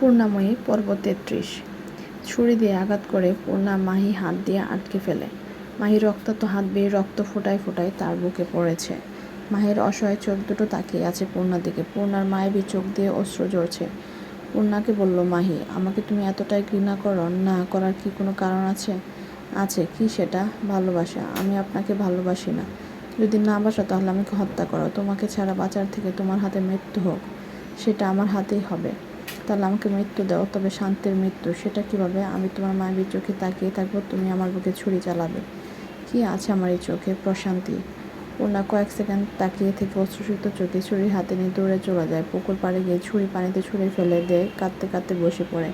পূর্ণাময়ী পর্ব তেত্রিশ ছুরি দিয়ে আঘাত করে পূর্ণা মাহি হাত দিয়ে আটকে ফেলে। মাহি রক্তাক্ত হাত বেয়ে রক্ত ফোটায় ফোটায় তার বুকে পড়েছে। মাহির অসহায় চোখ দুটো তাকিয়ে আছে পূর্ণার দিকে। পূর্ণার মায়াবী চোখ দিয়ে অশ্রু ঝরছে। পূর্ণাকে বলল, মাহি, আমাকে তুমি এতটাই ঘৃণা করো, না করার কি কোনো কারণ আছে? আছে। কি সেটা? ভালোবাসা। আমি আপনাকে ভালোবাসি না। যদি না বাসো তাহলে আমাকে হত্যা করো। তোমাকে ছাড়া বাঁচার থেকে তোমার হাতে মৃত্যু হোক। সেটা আমার হাতেই হবে। তাহলে আমাকে মৃত্যু দাও, তবে শান্তির মৃত্যু, সেটা কীভাবে? আমি তোমার মায়াবী চোখে তাকিয়ে থাকব, তুমি আমার বুকে ছুরি চালাবে। কি আছে আমার এই চোখে? প্রশান্তি। পূর্ণা কয়েক সেকেন্ড তাকিয়ে থেকে অশ্রুসিত চোখে ছুরি হাতে নিয়ে দৌড়ে চলে যায়। পুকুর পাড়ে গিয়ে ছুরি পানিতে ছুঁড়ে ফেলে দেয় কাঁদতে কাঁদতে বসে পড়ে।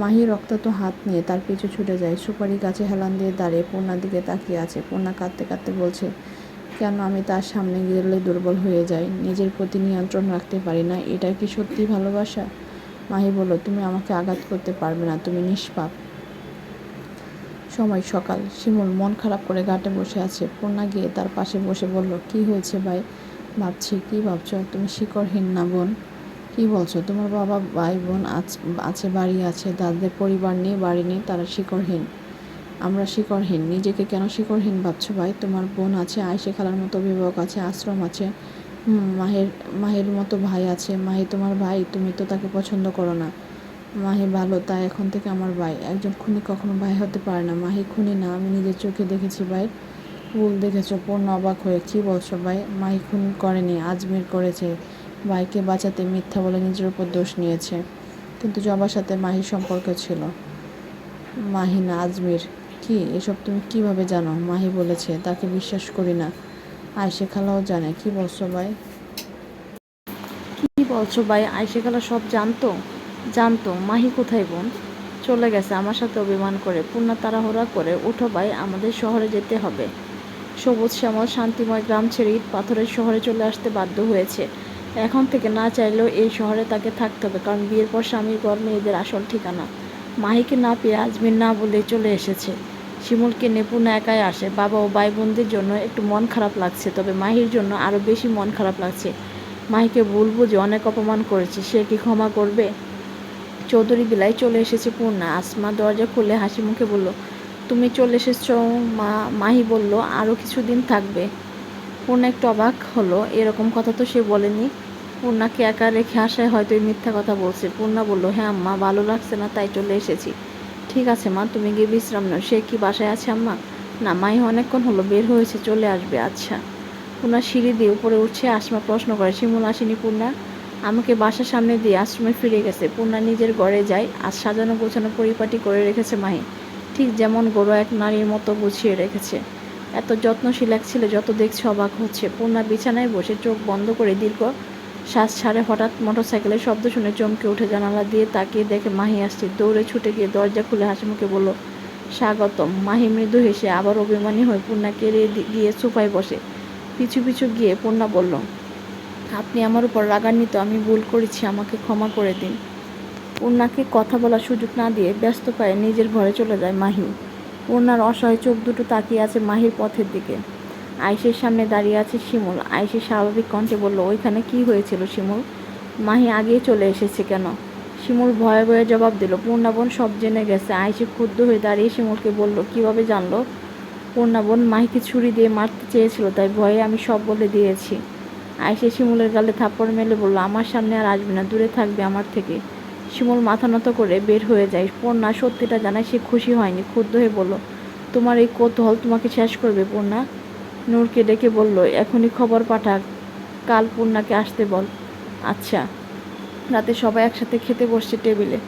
মাহি রক্তাক্ত হাত নিয়ে তার পিছু ছুটে যায়। সুপারি গাছে হেলান দিয়ে দাঁড়িয়ে পূর্ণার দিকে তাকিয়ে আছে। পূর্ণা কাঁদতে কাঁদতে বলছে, কেন আমি তার সামনে গেলে দুর্বল হয়ে যাই? নিজের প্রতি নিয়ন্ত্রণ রাখতে পারি না। এটা কি সত্যি ভালোবাসা? মাহি বলল, তুমি আমাকে আঘাত করতে পারবে না, তুমি নিষ্পাপ। সময় সকাল। শিমুল মন খারাপ করে ঘাটে বসে আছে। পূর্ণা গিয়ে তার পাশে বসে বলল, কি হয়েছে ভাই? ভাবছি, কি ভাবছ? তুমি শিকড়হীন না বোন? কি বলছো? তোমার বাবা, ভাই বোন আছ- বাড়ি আছে, তাদের পরিবার নিয়ে বাড়ি নেই, তারা শিকড়হীন। আমরা শিকড়হীন। নিজেকে কেন শিকড়হীন ভাবছ ভাই? তোমার বোন আছে আয়সে খালার মতো অভিভাবক আছে, আশ্রম আছে মাহের মাহের মতো ভাই আছে। মাহি, তোমার ভাই, তুমি তো তাকে পছন্দ করো না। মাহি ভালো, তাই এখন থেকে আমার ভাই। একজন খুনি কখনো ভাই হতে পারে না। মাহি খুনি না, আমি নিজের চোখে দেখেছি ভাই। ভুল দেখেছ, পূর্ণ অবাক হয়ে। কী বলছো ভাই? মাহি খুন করেনি, আজমির করেছে। ভাইকে বাঁচাতে মিথ্যা বলে নিজের উপর দোষ নিয়েছে। কিন্তু জবার সাথে মাহির সম্পর্ক ছিল। মাহি না, আজমির। কি? এসব তুমি কীভাবে জানো? মাহি বলেছে, তাকে বিশ্বাস করি না। আয়সে খালাও জানে, কি বলছো ভাই? কি বলছো ভাই? আয়সে খালা সব জানতো? জানতো। মাহি কোথায় বোন? চলে গেছে, আমার সাথে অভিমান করে। পূর্ণা তাড়াহুড়া করে উঠো ভাই, আমাদের শহরে যেতে হবে। সবুজ শ্যামল শান্তিময় গ্রাম ছেড়ে ইট পাথরের শহরে চলে আসতে বাধ্য হয়েছে। এখন থেকে না চাইলেও এই শহরে তাকে থাকতে হবে, কারণ বিয়ের পর স্বামীর ঘর মেয়েদের আসল ঠিকানা। মাহিকে না পেয়ে আজমির না বলে চলে এসেছে। শিমুলকে নেপুনা একাই আসে। বাবা ও ভাই বোনদের জন্য একটু মন খারাপ লাগছে, তবে মাহির জন্য আরও বেশি মন খারাপ লাগছে। মাহিকে ভুল বুঝে অনেক অপমান করেছে। সে কি ক্ষমা করবে? চৌধুরী বিলাই চলে এসেছে পূর্ণা। আসমা দরজা খুলে হাসি মুখে বলল, তুমি চলে এসেছ মা মাহি বলল আরও কিছুদিন থাকবে। পূর্ণা একটু অবাক হলো, এরকম কথা তো সে বলেনি। পূর্ণাকে একা রেখে আসায় হয়তো এই মিথ্যা কথা বলছে। পূর্ণা বলল হ্যাঁ আম্মা, ভালো লাগছে না, তাই চলে এসেছি। ঠিক আছে, মা, তুমি গিয়ে বিশ্রাম নাও। সে কি বাসায় আছে, আম্মা? না, মাই অনেকক্ষণ হলো বের হয়েছে, চলে আসবে আচ্ছা। পূর্ণা সিঁড়ি দিয়ে উপরে উঠছে, আসমা প্রশ্ন করে, শিমুল, আসেনি পূর্ণা আমাকে বাসার সামনে দিয়ে আশ্রমে ফিরে গেছে। পূর্ণা নিজের ঘরে যায় আর সাজানো গোছানো পরিপাটি করে রেখেছে মাহি। ঠিক যেমন গরু এক নারীর মতো গুছিয়ে রেখেছে। এত যত্নশীল এক ছেলে যত দেখছে অবাক হচ্ছে। পূর্ণা বিছানায় বসে চোখ বন্ধ করে দীর্ঘ শ্বাস ছাড়ে হঠাৎ মোটরসাইকেলের শব্দ শুনে চমকে উঠে জানালা দিয়ে তাকিয়ে দেখে মাহি আসছে। দৌড়ে ছুটে গিয়ে দরজা খুলে হাসি মুখে বলল, স্বাগতম। মাহি মৃদু হেসে আবার অভিমানী হয়ে পূর্ণাকে এড়িয়ে গিয়ে সোফায় বসে। পিছু পিছু গিয়ে পূর্ণা বলল, আপনি আমার উপর রাগান্বিত, আমি ভুল করেছি, আমাকে ক্ষমা করে দিন। পূর্ণাকে কথা বলার সুযোগ না দিয়ে ব্যস্ত পায়ে নিজের ঘরে চলে যায় মাহি। পূর্ণার অসহায় চোখ দুটো তাকিয়ে আছে মাহির পথের দিকে। আয়েশের সামনে দাঁড়িয়ে আছে শিমুল। আয়েশের স্বাভাবিক কণ্ঠে বলল, ওইখানে কি হয়েছিল শিমুল? মাহি আগেই চলে এসেছে কেন? শিমুল ভয়ে ভয়ে জবাব দিল পূর্ণাবন সব জেনে গেছে। আয়েশে ক্ষুব্ধ হয়ে দাঁড়িয়ে শিমুলকে বলল, কীভাবে জানলো? পূর্ণাবন মাহিকে ছুরি দিয়ে মারতে চেয়েছিল, তাই ভয়ে আমি সব বলে দিয়েছি। আয়েশে শিমুলের গালে থাপ্পড় মেলে বলল, আমার সামনে আর আসবে না, দূরে থাকবে আমার থেকে। শিমুল মাথা নত করে বের হয়ে যায়। পূর্ণা সত্যিটা জানায় সে খুশি হয়নি, ক্ষুব্ধ হয়ে বলল, তোমার এই কৌতূহল তোমাকে শেষ করবে, পূর্ণা? নূরকে ডেকে বলল, এখনই খবর পাঠাক, কাল পূর্ণাকে আসতে বল। আচ্ছা। রাতে সবাই একসাথে খেতে বসছে টেবিলে।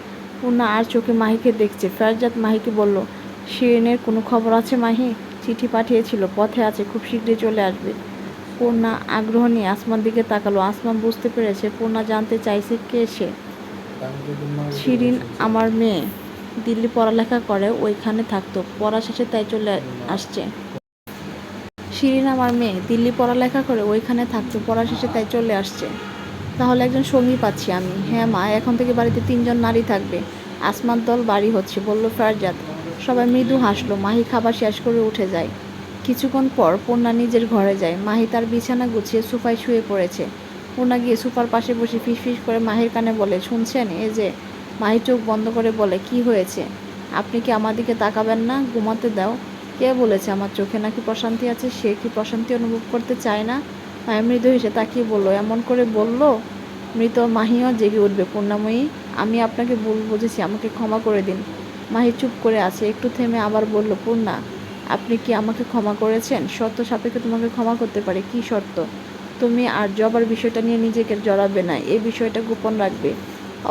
পূর্ণা আর চোখে মাহিকে দেখছে। ফেরজাত মাহিকে বলল, শিরিনের কোনো খবর আছে মাহি? চিঠি পাঠিয়েছিল, পথে আছে, খুব শীঘ্রই চলে আসবে। পূর্ণা আগ্রহ নিয়ে আসমান দিকে তাকালো। আসমান বুঝতে পেরেছে, পূর্ণা জানতে চাইছে কে সে। শিরিন আমার মেয়ে। দিল্লি পড়ালেখা করে, ওইখানে থাকতো। পড়া শেষে তাই চলে আসছে। শিরিন আমার মেয়ে, দিল্লি পড়ালেখা করে ওইখানে থাকতো পড়া শেষে তাই চলে আসছে। তাহলে একজন সঙ্গী পাচ্ছি আমি। হ্যাঁ মা, এখন থেকে বাড়িতে তিনজন নারী থাকবে। আসমার দল বাড়ি হচ্ছে, বলল ফারজাদ। সবাই মৃদু হাসলো, মাহি খাবার শেষ করে উঠে যায়। কিছুক্ষণ পর পূর্ণা নিজের ঘরে যায়। মাহি তার বিছানা গুছিয়ে সোফায় শুয়ে পড়েছে। পূর্ণা গিয়ে সোফার পাশে বসে ফিস ফিস করে মাহির কানে বলে, শুনছেন? এই যে, মাহি চোখ বন্ধ করে বলে, কি হয়েছে? আপনি কি আমার দিকে তাকাবেন না? ঘুমাতে দাও। কে বলেছে? আমার চোখে নাকি প্রশান্তি আছে, সে কি প্রশান্তি অনুভব করতে চায় না? মায়ের মৃদু হেসে তাকিয়ে বলল, এমন করে বলল? মৃত মাহিও জেগে উঠবে পূর্ণাময়ী আমি আপনাকে ভুল বুঝেছি, আমাকে ক্ষমা করে দিন। মাহি চুপ করে আছে, একটু থেমে আবার বলল, পূর্ণা, আপনি কি আমাকে ক্ষমা করেছেন? শর্ত সাপেক্ষে তোমাকে ক্ষমা করতে পারে, কি শর্ত? তুমি আর জবার বিষয়টা নিয়ে নিজেকে জড়াবে না এই বিষয়টা গোপন রাখবে।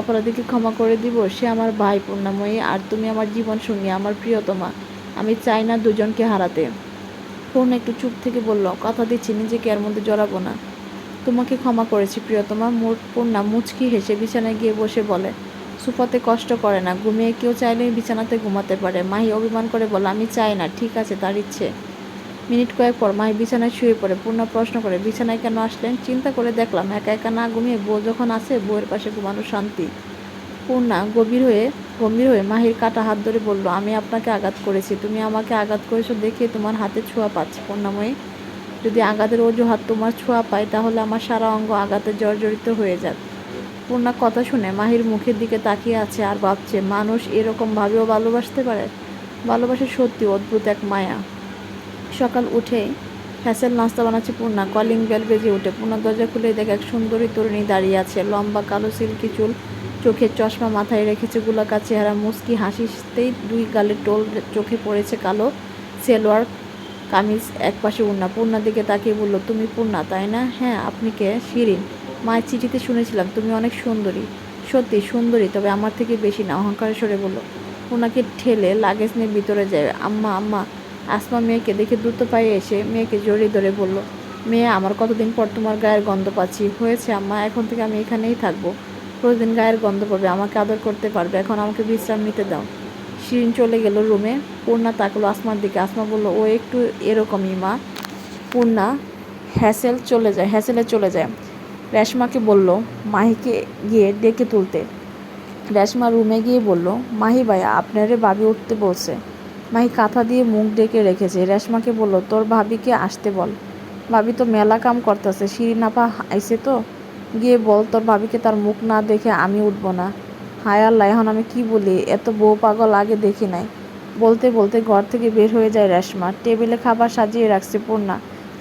অপরাধীকে ক্ষমা করে দিব, সে আমার ভাই, পূর্ণাময়ী, আর তুমি আমার জীবন সঙ্গী আমার প্রিয়তমা। আমি চাই না দুজনকে হারাতে। পূর্ণ একটু চুপ থেকে বলল, কথা দিচ্ছি, নিজেকে এর মধ্যে জড়াবো না। তোমাকে ক্ষমা করেছি, প্রিয়তমা। মোট পূর্ণা মুচকি হেসে বিছানায় গিয়ে বসে বলে সুফাতে কষ্ট করে না, ঘুমিয়ে কেউ চাইলেই বিছানাতে ঘুমাতে পারে। মাহি অভিমান করে বলে আমি চাই না, ঠিক আছে, তার ইচ্ছে। মিনিট কয়েক পর মাহি বিছানায় শুয়ে পড়ে, পূর্ণা প্রশ্ন করে, বিছানায় কেন আসলেন? চিন্তা করে দেখলাম, একা একা না ঘুমিয়ে বউ যখন আসে বউয়ের পাশে ঘুমানো শান্তি। পূর্ণা গভীর হয়ে গম্ভীর হয়ে মাহির কাটা হাত ধরে বলল, আমি আপনাকে আঘাত করেছি। তুমি আমাকে আঘাত করেছ দেখে তোমার হাতে ছোঁয়া পাচ্ছি। পূর্ণাময়ী যদি আঘাতের অজুহাত তোমার ছোঁয়া পায়, তাহলে আমার সারা অঙ্গ আঘাতে জর্জরিত হয়ে যাক। পূর্ণা কথা শুনে মাহির মুখের দিকে তাকিয়ে আছে আর ভাবছে, মানুষ এরকম ভাবেও ভালোবাসতে পারে? ভালোবাসা সত্যি অদ্ভুত এক মায়া। সকাল উঠে হ্যাসেল নাস্তা বানাচ্ছে পূর্ণা। কলিং বেল বেজে উঠে পূর্ণা দরজা খুলে দেখে এক সুন্দরী তরুণী দাঁড়িয়ে আছে। লম্বা কালো সিল্কি চুল চোখের চশমা মাথায় রেখেছে গোলাকার চেহারা মুস্কি হাসিতেই দুই গালে টোল চোখে পড়েছে কালো সেলোয়ার কামিজ এক পাশে উন্না। পূর্ণার দিকে তাকিয়ে বলল, তুমি পূর্ণা, তাই না? হ্যাঁ আপনি কে? শিরিন। মায়ের চিঠিতে শুনেছিলাম, তুমি অনেক সুন্দরী। সত্যি, সুন্দরী, তবে আমার থেকে বেশি না। অহংকারে সরে বলল পূর্ণাকে ঠেলে লাগেজ নিয়ে ভিতরে যায়। আম্মা আম্মা, আসমা মেয়েকে দেখে দ্রুত পায়ে এসে মেয়েকে জড়িয়ে ধরে বলল, মেয়ে, আমার কতদিন পর তোমার গায়ের গন্ধ পাচ্ছি? হয়েছে, আম্মা, এখন থেকে আমি এখানেই থাকব। প্রতিদিন গায়ের গন্ধ পাবে আমাকে আদর করতে পারবে। এখন আমাকে বিশ্রাম নিতে দাও। শিরিন চলে গেল রুমে। পূর্ণা তাকলো আসমার দিকে। আসমা বলল, ও একটু এরকমই, মা। পূর্ণা হ্যাসেল চলে যায়, হ্যাসেলে চলে যায়। রেশমাকে বলল, মাহিকে গিয়ে ডেকে তুলতে। রেশমা রুমে গিয়ে বলল, মাহি ভাইয়া আপনারে ভাবি উঠতে বলছে। মাহি কাঁথা দিয়ে মুখ ডেকে রেখেছে। রেশমাকে বলল, তোর ভাবিকে আসতে বল। ভাবি তো মেলা কাম করতেছে। শিরিনাপা আইসে তো? গিয়ে বল, তোর ভাবিকে তার মুখ না দেখে আমি উঠবো না। হায় আল্লাহ, এখন আমি কি বলি? এত বউ পাগল আগে দেখি নাই। বলতে বলতে ঘর থেকে বের হয়ে যায় রেশমা। টেবিলে খাবার সাজিয়ে রাখছে পূর্ণা।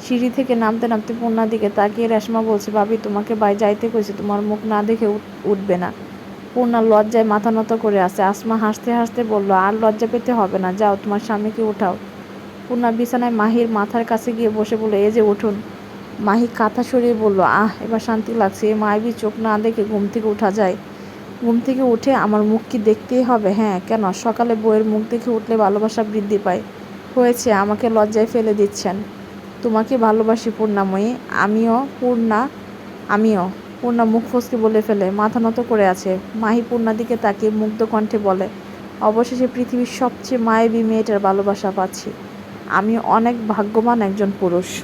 সিঁড়ি থেকে নামতে নামতে পূর্ণার দিকে তাকিয়ে রেশমা বলছে, ভাবি, তোমাকে বাই যাইতে কইছে, তোমার মুখ না দেখে উঠ- উঠবে না। পূর্ণা লজ্জায় মাথা নত করে আছে। আসমা হাসতে হাসতে বলল, আর লজ্জা পেতে হবে না, যাও, তোমার স্বামীকে উঠাও। পূর্ণা বিছানায় মাহির মাথার কাছে গিয়ে বসে বলল, এই যে, উঠুন। মাহি কাঁথা সরিয়ে বলল, আহ, এবার শান্তি লাগছে। এই মায়াবী চোখ না দেখে ঘুম থেকে উঠা যায়। ঘুম থেকে উঠে আমার মুখ কি দেখতেই হবে? হ্যাঁ কেন? সকালে বইয়ের মুখ দেখে উঠলে ভালোবাসা বৃদ্ধি পায়। হয়েছে, আমাকে লজ্জায় ফেলে দিচ্ছেন। তোমাকে ভালোবাসি পূর্ণাময়ী। আমিও পূর্ণা আমিও। পূর্ণা মুখ ফসকে বলে ফেলে, মাথা নত করে আছে। মাহি পূর্ণার দিকে তাকিয়ে মুগ্ধ কণ্ঠে বলে, অবশেষে পৃথিবীর সবচেয়ে মায়াবী মেয়েটার ভালোবাসা পাচ্ছি। আমি অনেক ভাগ্যবান একজন পুরুষ।